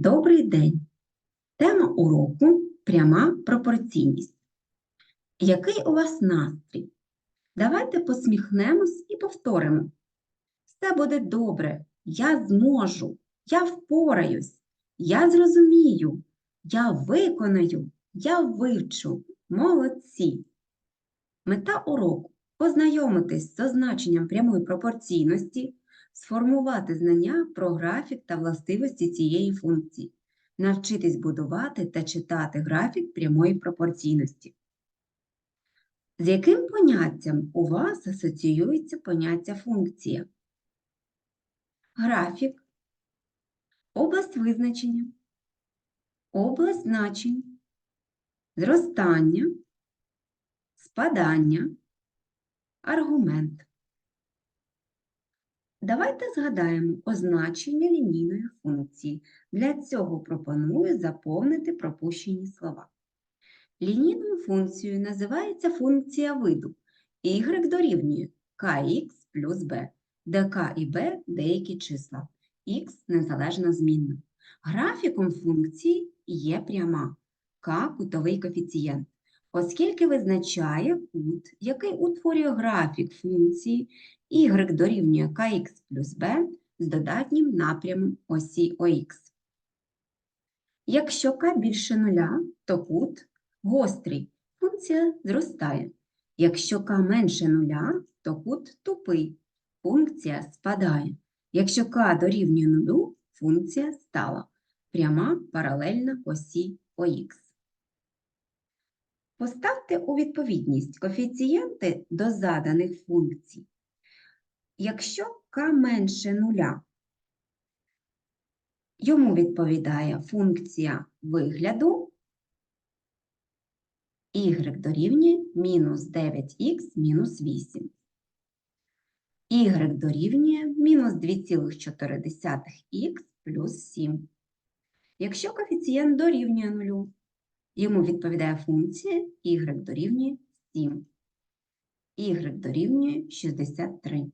Добрий день! Тема уроку пряма пропорційність. Який у вас настрій? Давайте посміхнемось і повторимо. Все буде добре, я зможу, я впораюсь, я зрозумію, я виконаю, я вивчу. Молодці! Мета уроку познайомитись з означенням прямої пропорційності, сформувати знання про графік та властивості цієї функції, навчитись будувати та читати графік прямої пропорційності. З яким поняттям у вас асоціюється поняття функція? Графік, область визначення, область значень, зростання, спадання, аргумент. Давайте згадаємо означення лінійної функції. Для цього пропоную заповнити пропущені слова. Лінійною функцією називається функція виду. y дорівнює kx плюс b, де k і b – деякі числа, x – незалежна змінна. Графіком функції є пряма k – кутовий коефіцієнт, оскільки визначає кут, який утворює графік функції y дорівнює kx плюс b з додатнім напрямом осі ОХ. Якщо k більше нуля, то кут гострий, функція зростає. Якщо k менше нуля, то кут тупий, функція спадає. Якщо k дорівнює нулю, функція стала. Пряма паралельна осі ОХ. Поставте у відповідність коефіцієнти до заданих функцій. Якщо k менше нуля, йому відповідає функція вигляду y дорівнює мінус 9х мінус 8. y дорівнює мінус 2,4х плюс 7. Якщо коефіцієнт дорівнює нулю, йому відповідає функція y дорівнює 7. y дорівнює 63.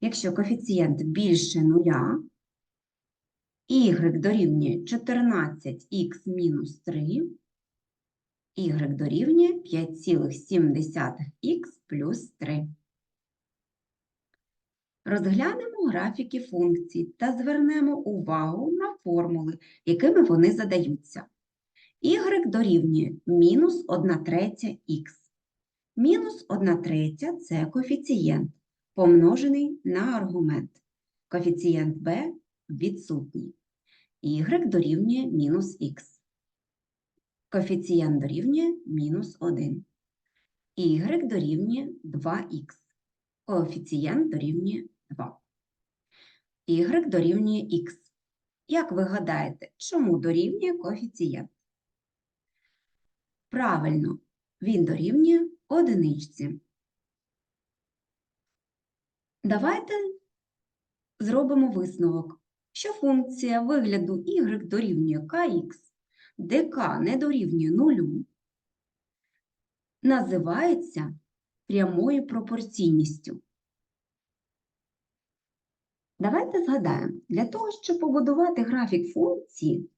Якщо коефіцієнт більше нуля, y дорівнює 14х мінус 3, y дорівнює 5,7х плюс 3. Розглянемо графіки функцій та звернемо увагу на формули, якими вони задаються. y дорівнює мінус 1 третя х. Мінус 1 третя – це коефіцієнт, помножений на аргумент. Коефіцієнт b відсутній. y дорівнює мінус х. Коефіцієнт дорівнює мінус 1. y дорівнює 2х. Коефіцієнт дорівнює 2. y дорівнює х. Як ви гадаєте, чому дорівнює коефіцієнт? Правильно, він дорівнює одиничці. Давайте зробимо висновок, що функція вигляду y дорівнює kx, де k не дорівнює нулю, називається прямою пропорційністю. Давайте згадаємо, для того, щоб побудувати графік функції,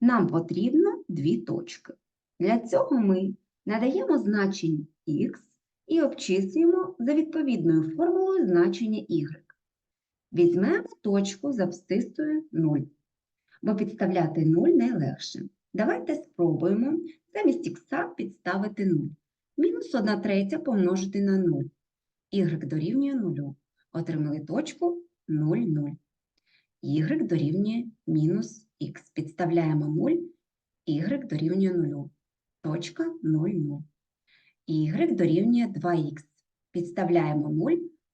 нам потрібно дві точки. Для цього ми надаємо значення х і обчислюємо за відповідною формулою значення y. Візьмемо точку з абсцисою 0, бо підставляти 0 найлегше. Давайте спробуємо замість х підставити 0. Мінус 1 третя помножити на 0. y дорівнює 0. Отримали точку 0, 0. y дорівнює мінус х. Підставляємо 0, y дорівнює 0. Точка 0, 0. Y дорівнює 2х. Підставляємо 0,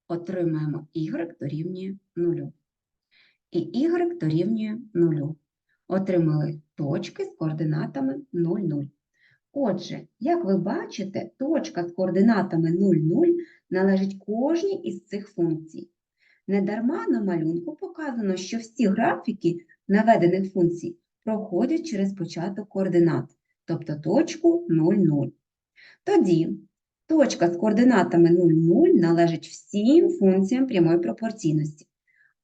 отримаємо y дорівнює 0. І y дорівнює 0. Отримали точки з координатами 0, 0. Отже, як ви бачите, точка з координатами 0, 0 належить кожній із цих функцій. Недарма на малюнку показано, що всі графіки наведених функцій проходять через початок координат, тобто точку 0, 0. Тоді точка з координатами 0, 0 належить всім функціям прямої пропорційності.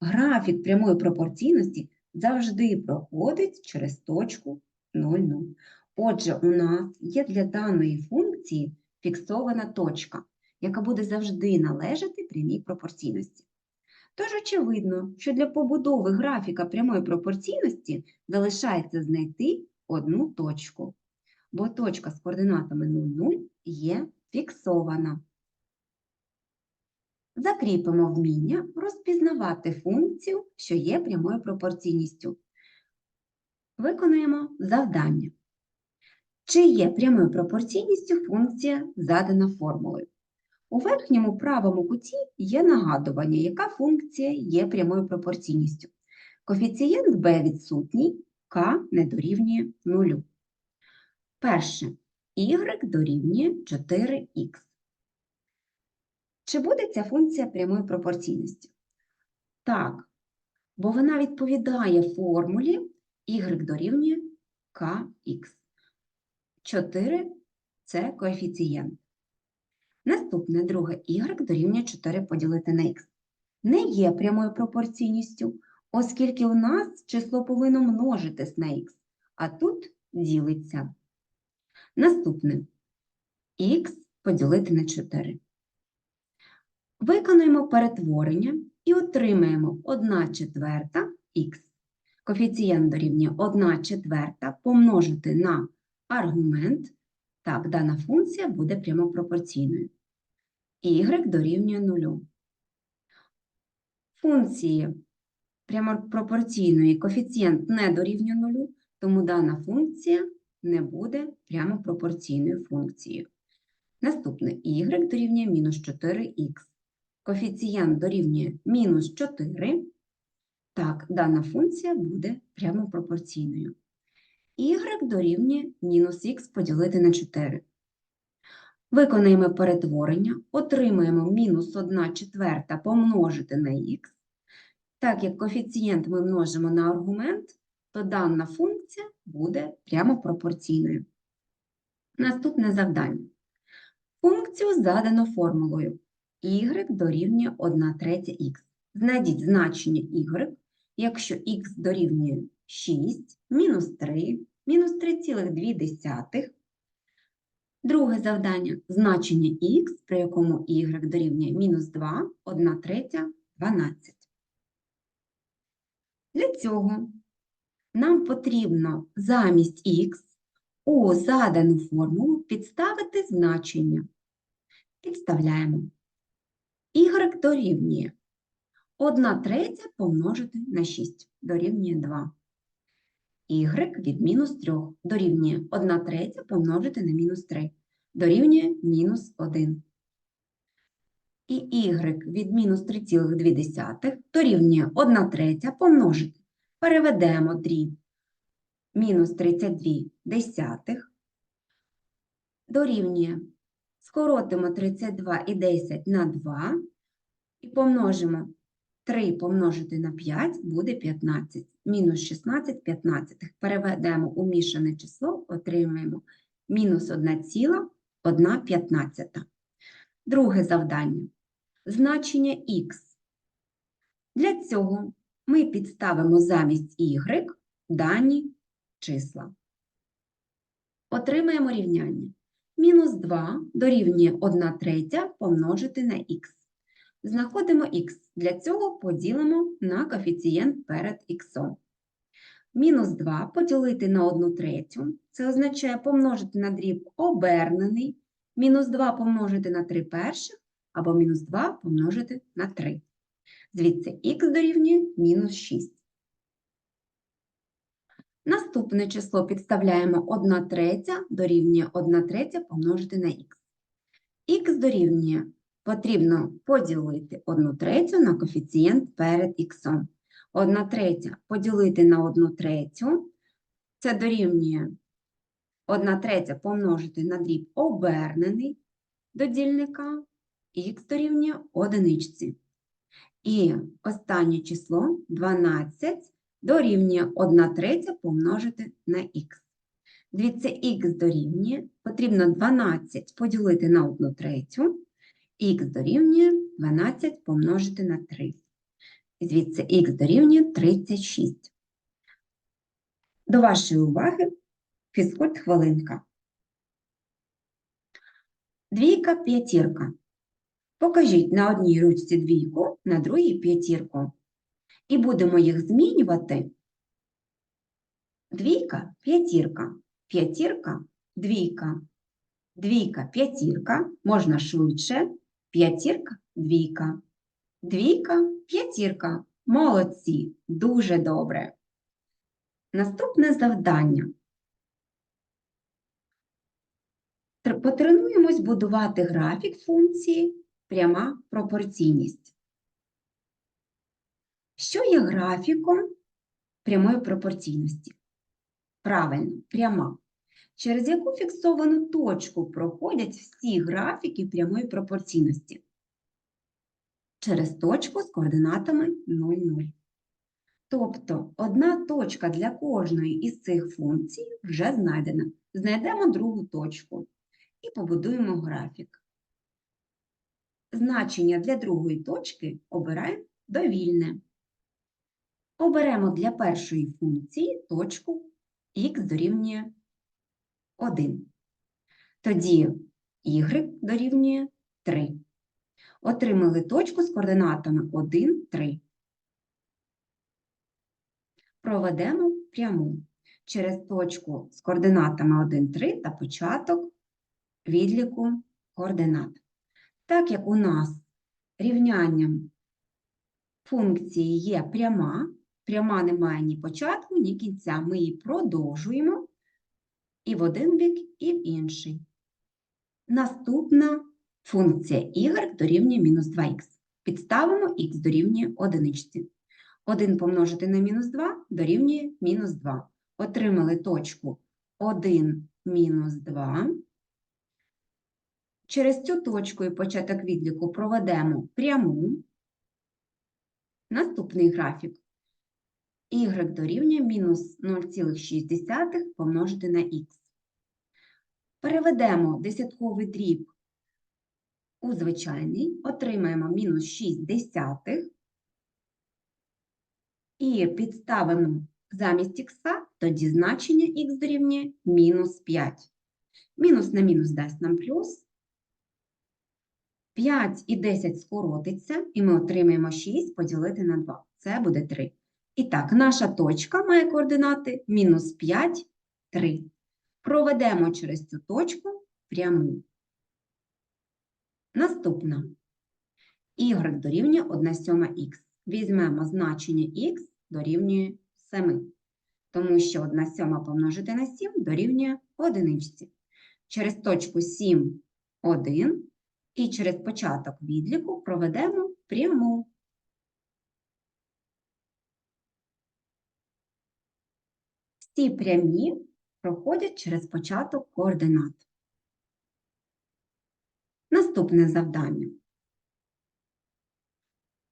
Графік прямої пропорційності завжди проходить через точку 0,0. Отже, у нас є для даної функції фіксована точка, яка буде завжди належати прямій пропорційності. Тож очевидно, що для побудови графіка прямої пропорційності залишається знайти одну точку, бо точка з координатами 0,0 є фіксована. Закріпимо вміння розпізнавати функцію, що є прямою пропорційністю. Виконуємо завдання. Чи є прямою пропорційністю функція, задана формулою? У верхньому правому куті є нагадування, яка функція є прямою пропорційністю. Коефіцієнт b відсутній, k не дорівнює 0. Перше, y дорівнює 4х. Чи буде ця функція прямої пропорційності? Так, бо вона відповідає формулі y дорівнює kx. 4 – це коефіцієнт. Наступне друге y дорівнює 4 поділити на х. Не є прямою пропорційністю, оскільки у нас число повинно множитись на х, а тут ділиться. Наступне х поділити на 4. Виконуємо перетворення і отримаємо 1 четверта х. Коефіцієнт дорівнює 1 четверта помножити на аргумент. Так, дана функція буде прямопропорційною. y дорівнює 0. Функції прямопропорційної коефіцієнт не дорівнює 0, тому дана функція не буде прямопропорційною функцією. Наступне y дорівнює мінус 4х. Коефіцієнт дорівнює мінус 4. Так, дана функція буде прямопропорційною. y дорівнює мінус х поділити на 4. Виконаємо перетворення, отримаємо мінус 1 четверта помножити на х. Так як коефіцієнт ми множимо на аргумент, то дана функція буде прямо пропорційною. Наступне завдання. Функцію задано формулою y дорівнює 1 третя х. Знайдіть значення y, якщо х дорівнює 6, мінус 3, мінус 3,2. Друге завдання – значення х, при якому y дорівнює мінус 2, 1 третя, 12. Для цього нам потрібно замість х у задану формулу підставити значення. Підставляємо. y дорівнює 1 третя помножити на 6 дорівнює 2. y від мінус 3 дорівнює 1 третя помножити на мінус 3 дорівнює мінус 1. І y від мінус 3,2 дорівнює 1 третя помножити. Переведемо дріб мінус 32 десятих дорівнює. Скоротимо 32 і 10 на 2 і помножимо 3 помножити на 5 буде 15. Мінус 16 15. Переведемо у мішане число, отримаємо мінус 1,1 15. Друге завдання. Значення х. Для цього ми підставимо замість y дані числа. Отримаємо рівняння. Мінус 2 дорівнює 1 третя помножити на х. Знаходимо х. Для цього поділимо на коефіцієнт перед х. Мінус 2 поділити на 1 третю. Це означає помножити на дріб обернений. Мінус 2 помножити на 3 перших, або мінус 2 помножити на 3. Звідси х дорівнює мінус 6. Наступне число підставляємо 1 третя дорівнює 1 третя помножити на х. х дорівнює потрібно поділити 1 третю на коефіцієнт перед х. 1 третя поділити на 1 третю. Це дорівнює 1 третя помножити на дріб обернений до дільника, х дорівнює одиничці. І останнє число 12 дорівнює 1 третя помножити на х. Дивіться, х дорівнює, потрібно 12 поділити на 1 третю, х дорівнює 12 помножити на 3. І звідси х дорівнює 36. До вашої уваги фізкульт хвилинка. Двійка, п'ятірка. Покажіть на одній ручці двійку, на другій п'ятірку. І будемо їх змінювати. Двійка, п'ятірка, п'ятірка, двійка. Двійка, п'ятірка, можна швидше. П'ятірка, двійка. Двійка, п'ятірка. Молодці, дуже добре. Наступне завдання. Потренуємось будувати графік функції пряма пропорційність. Що є графіком прямої пропорційності? Правильно, пряма. Через яку фіксовану точку проходять всі графіки прямої пропорційності? Через точку з координатами 0, 0. Тобто одна точка для кожної із цих функцій вже знайдена. Знайдемо другу точку і побудуємо графік. Значення для другої точки обираємо довільне. Оберемо для першої функції точку х дорівнює 1. Тоді y дорівнює 3. Отримали точку з координатами 1, 3. Проведемо пряму через точку з координатами 1, 3 та початок відліку координат. Так як у нас рівнянням функції є пряма, пряма не має ні початку, ні кінця, ми її продовжуємо і в один бік, і в інший. Наступна функція y дорівнює мінус 2х. Підставимо х дорівнює одиничці. 1 помножити на мінус 2 дорівнює мінус 2. Отримали точку 1 мінус 2. Через цю точку і початок відліку проведемо пряму. Наступний графік. y дорівнює мінус 0,6 помножити на х. Переведемо десятковий дріб у звичайний, отримаємо мінус 6 десятих. І підставимо замість х, тоді значення х дорівнює мінус 5. Мінус на мінус дасть нам плюс. 5 і 10 скоротиться, і ми отримаємо 6 поділити на 2. Це буде 3. І так, наша точка має координати мінус 5, 3. Проведемо через цю точку пряму. Наступна. y дорівнює 1 сьома х. Візьмемо значення х дорівнює 7, тому що 1 сьома помножити на 7 дорівнює одиничці. Через точку 7, 1 і через початок відліку проведемо пряму. Всі прямі проходять через початок координат. Наступне завдання.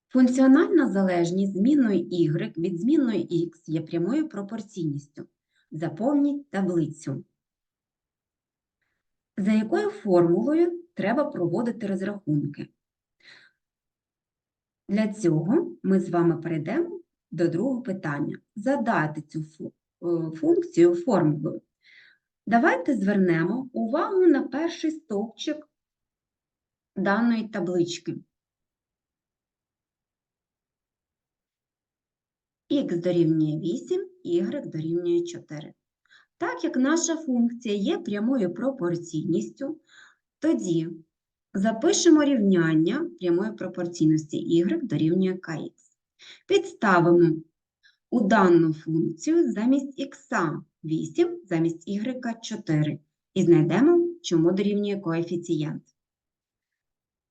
Функціональна залежність змінної y від змінної x є прямою пропорційністю. Заповніть таблицю. За якою формулою треба проводити розрахунки? Для цього ми з вами перейдемо до другого питання. Задати цю е, функцію формулою. Давайте звернемо увагу на перший стовпчик даної таблички. х дорівнює 8, y дорівнює 4. Так як наша функція є прямою пропорційністю, тоді запишемо рівняння прямої пропорційності y дорівнює kx. Підставимо у дану функцію замість х 8, замість y 4 і знайдемо, чому дорівнює коефіцієнт.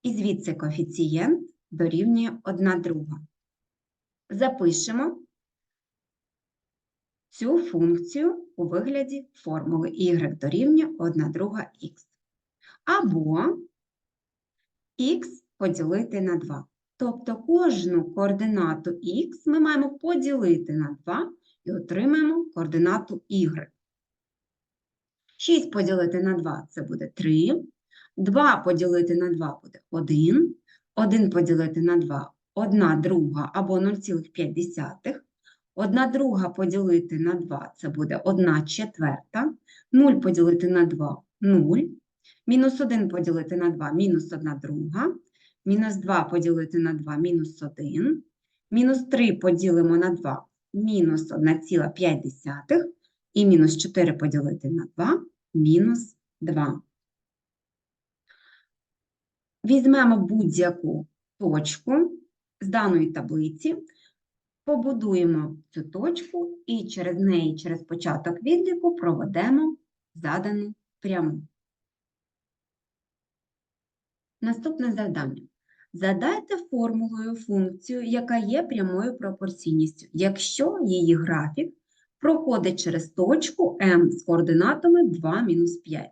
І звідси коефіцієнт дорівнює 1 друга. Запишемо цю функцію у вигляді формули y дорівнює 1 друга х. Або х поділити на 2. Тобто кожну координату х ми маємо поділити на 2 і отримаємо координату y. 6 поділити на 2 це буде 3. 2 поділити на 2 буде 1. 1 поділити на 2 1 друга або 0,5. 1 друга поділити на 2 – це буде 1 четверта. 0 поділити на 2 – 0. Мінус 1 поділити на 2 – мінус 1 друга. Мінус 2 поділити на 2 – мінус 1. Мінус 3 поділимо на 2 – мінус 1,5. І мінус 4 поділити на 2 – мінус 2. Візьмемо будь-яку точку з даної таблиці, побудуємо цю точку і через неї, через початок відліку, проведемо задану пряму. Наступне завдання. Задайте формулою функцію, яка є прямою пропорційністю, якщо її графік проходить через точку М з координатами 2 мінус 5.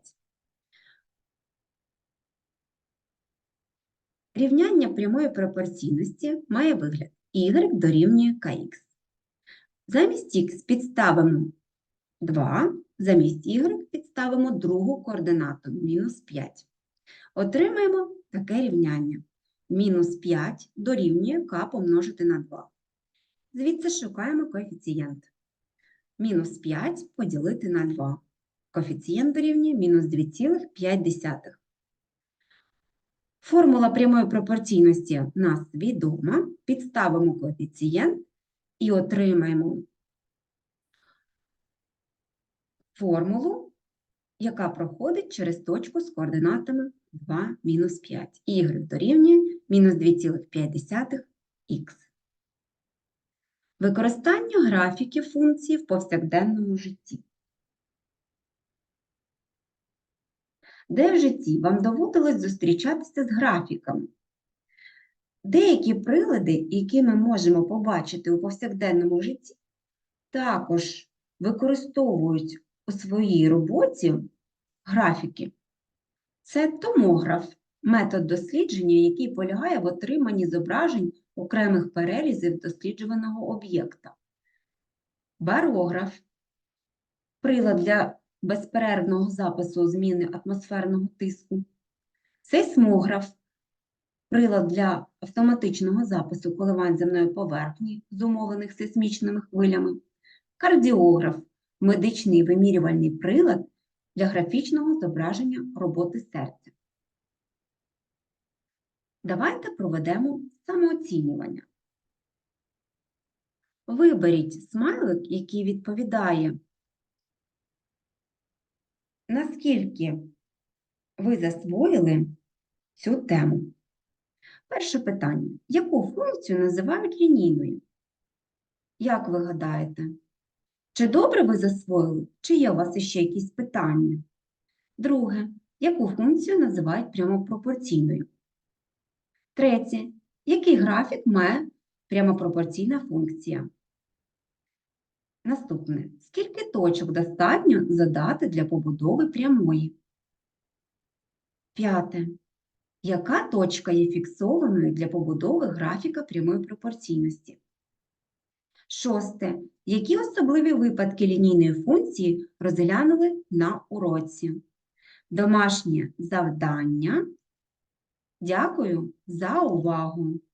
Рівняння прямої пропорційності має вигляд y дорівнює kx. Замість х підставимо 2, замість y підставимо другу координату мінус 5. Отримаємо таке рівняння. Мінус 5 дорівнює k помножити на 2. Звідси шукаємо коефіцієнт. Мінус 5 поділити на 2. Коефіцієнт дорівнює мінус 2,5. Формула прямої пропорційності нас відома. Підставимо коефіцієнт і отримаємо формулу, яка проходить через точку з координатами 2 мінус 5. Y дорівнює мінус 2,5х. Використання графіків функції в повсякденному житті. Де в житті вам доводилось зустрічатися з графіками? Деякі прилади, які ми можемо побачити у повсякденному житті, також використовують у своїй роботі графіки. Це томограф, метод дослідження, який полягає в отриманні зображень окремих перерізів досліджуваного об'єкта. Барограф прилад для безперервного запису зміни атмосферного тиску. Сейсмограф прилад для автоматичного запису коливань земної поверхні, зумовлених сейсмічними хвилями. Кардіограф медичний вимірювальний прилад для графічного зображення роботи серця. Давайте проведемо самооцінювання. Виберіть смайлик, який відповідає, наскільки ви засвоїли цю тему. Перше питання. Яку функцію називають лінійною? Як ви гадаєте? Чи добре ви засвоїли, чи є у вас іще якісь питання? Друге. Яку функцію називають прямопропорційною? Третє. Який графік має прямопропорційна функція? Наступне. Скільки точок достатньо задати для побудови прямої? П'яте. Яка точка є фіксованою для побудови графіка прямої пропорційності? Шосте. Які особливі випадки лінійної функції розглянули на уроці? Домашнє завдання. Дякую за увагу!